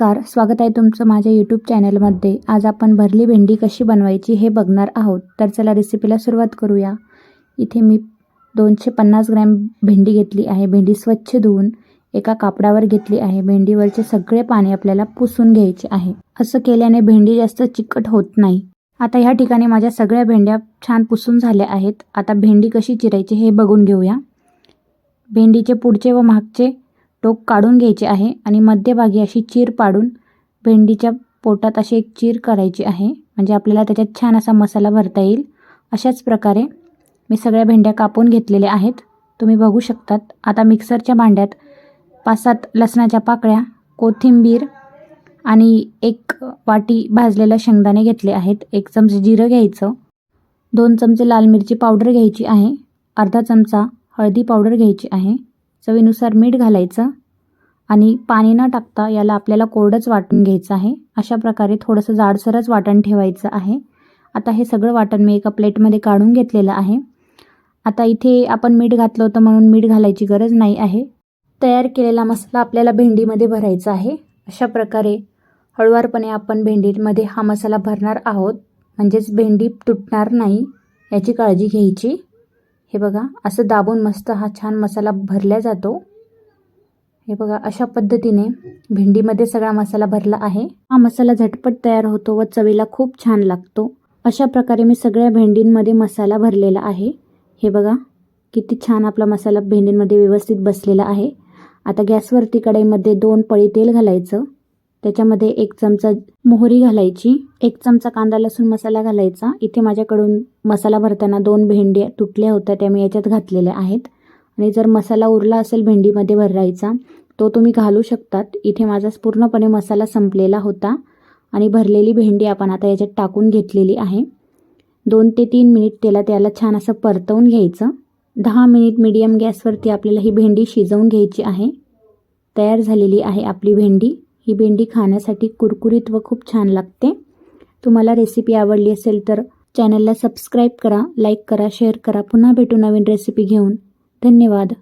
नमस्कार स्वागत आहे तुमचं माझ्या यूट्यूब चॅनलमध्ये आज आपण भरली भेंडी कशी बनवायची हे बघणार आहोत. तर चला रेसिपीला सुरुवात करूया. इथे मी दोनशे पन्नास ग्रॅम भेंडी घेतली आहे. भेंडी स्वच्छ धुवून एका कापडावर घेतली आहे. भेंडीवरचे सगळे पाणी आपल्याला पुसून घ्यायचे आहे. असं केल्याने भेंडी जास्त चिकट होत नाही. आता ह्या ठिकाणी माझ्या सगळ्या भेंड्या छान पुसून झाल्या आहेत. आता भेंडी कशी चिरायची हे बघून घेऊया. भेंडीचे पुढचे व मागचे टोक काढून घ्यायचे आहे आणि मध्यभागी अशी चीर पाडून भेंडीच्या पोटात अशी एक चीर करायची आहे. म्हणजे आपल्याला त्याच्यात छान असा मसाला भरता येईल. अशाच प्रकारे मी सगळ्या भेंड्या कापून घेतलेल्या आहेत. तुम्ही बघू शकतात. आता मिक्सरच्या भांड्यात पाच सात लसणाच्या पाकळ्या कोथिंबीर आणि एक वाटी भाजलेल्या शेंगदाणे घेतले आहेत. एक चमचे जिरं घ्यायचं. दोन चमचे लाल मिरची पावडर घ्यायची आहे. अर्धा चमचा हळदी पावडर घ्यायची आहे. चवीनुसार मीठ घालायचं आणि पाणी न टाकता याला आपल्याला कोरडंच वाटून घ्यायचं आहे. अशा प्रकारे थोडंसं जाडसरच वाटण ठेवायचं आहे. आता हे सगळं वाटण मी एका प्लेटमध्ये काढून घेतलेलं आहे. आता इथे आपण मीठ घातलं होतं म्हणून मीठ घालायची गरज नाही आहे. तयार केलेला मसाला आपल्याला भेंडीमध्ये भरायचा आहे. अशा प्रकारे हळुवारपणे आपण भेंडीमध्ये हा मसाला भरणार आहोत. म्हणजेच भेंडी तुटणार नाही याची काळजी घ्यायची. हे बघा असं दाबून मस्त हा छान मसाला भरला जातो. हे बघा अशा पद्धतीने भेंडीमध्ये सगळा मसाला भरला आहे. हा मसाला झटपट तयार होतो व चवीला खूप छान लागतो. अशा प्रकारे मी सगळ्या भेंडींमध्ये मसाला भरलेला आहे. हे बघा किती छान आपला मसाला भेंडींमध्ये व्यवस्थित बसलेला आहे. आता गॅसवरती कढईमध्ये दोन पळी तेल घालायचं. त्याच्यामध्ये एक चमचा मोहरी घालायची एक चमचा कांदा लसूण मसाला घालायचा. इथे माझ्याकडून मसाला भरताना दोन भेंड्या तुटल्या होत्या त्या मी याच्यात घातलेल्या आहेत. आणि जर मसाला उरला असेल भेंडीमध्ये भरायचा तो तुम्ही घालू शकतात. इथे माझा पूर्णपणे मसाला संपलेला होता आणि भरलेली भेंडी आपण आता याच्यात टाकून घेतलेली आहे. दोन ते तीन मिनिट त्याला त्याला छान असं परतवून घ्यायचं. दहा मिनिट मीडियम गॅसवरती आपल्याला ही भेंडी शिजवून घ्यायची आहे. तयार झालेली आहे आपली भेंडी. ही भेंडी खाण्यासाठी कुरकुरीत व खूप छान लागते. तुम्हाला रेसिपी आवडली असेल तर चॅनलला सबस्क्राईब करा लाईक करा शेअर करा. पुन्हा भेटू नवीन रेसिपी घेऊन. धन्यवाद.